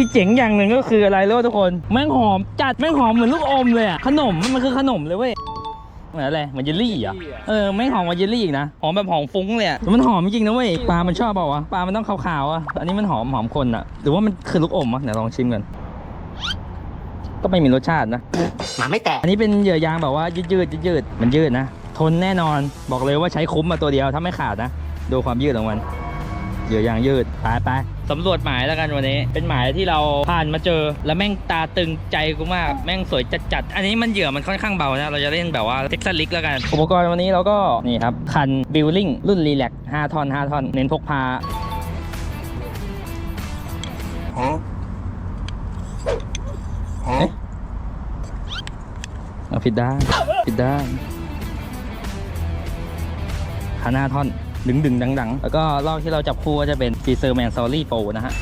ที่เจ๋งอย่างหนึ่งก็คืออะไรรู้ป่ะทุกคนแม่งหอมจัดแม่งหอมเหมือนลูกอมเลยอะขนมมันคือขนมเลยเว้ยเหมือนอะไรเหมือนเยลลี่เหรอะเออไม่งหอมกว่าเยลลี่อีกนะหอมแบบหอมฟุ้งเลยอะแต่มันหอมจริงนะเว้ยปลามันชอบเปล่าวะปลามันต้องขาวๆอะอันนี้มันหอมหอมคนอะหรือว่ามันคือลูกอมอะเดี๋ยวลองชิมกันก็ไม่มีรสชาตินะ หมาไม่แตกอันนี้เป็นเหยื่อยางแบบว่ายืดยืดยืดยืดๆมันยืดนะ ทนแน่นอนบอกเลยว่าใช้คุ้มมาตัวเดียวถ้าไม่ขาดนะ ดูความยืดของมันเหยื่อยางยืดไปไป สำรวจหมายแล้วกันวันนี้ เป็นหมายที่เราผ่านมาเจอ แล้วแม่งตาตึงใจกูมากแม่งสวยจัดจัดๆอันนี้มันเหยื่อมันค่อนข้างเบานะเราจะเล่นแบบว่าเท็กซัสลิกแล้วกัน อุปกรณ์วันนี้เราก็นี่ครับคันบิลลิงรุ่นรีแลก5ท่อน5ท่อนเน้นพกพาเอ๊ะเอาผิดด้านผิดด้านขาหน้าท่อน ดึงดึงดังๆ แล้วก็รอบที่เราจับคู่ก็จะเป็นซีเซอร์แมนซอรี่โปนะฮะ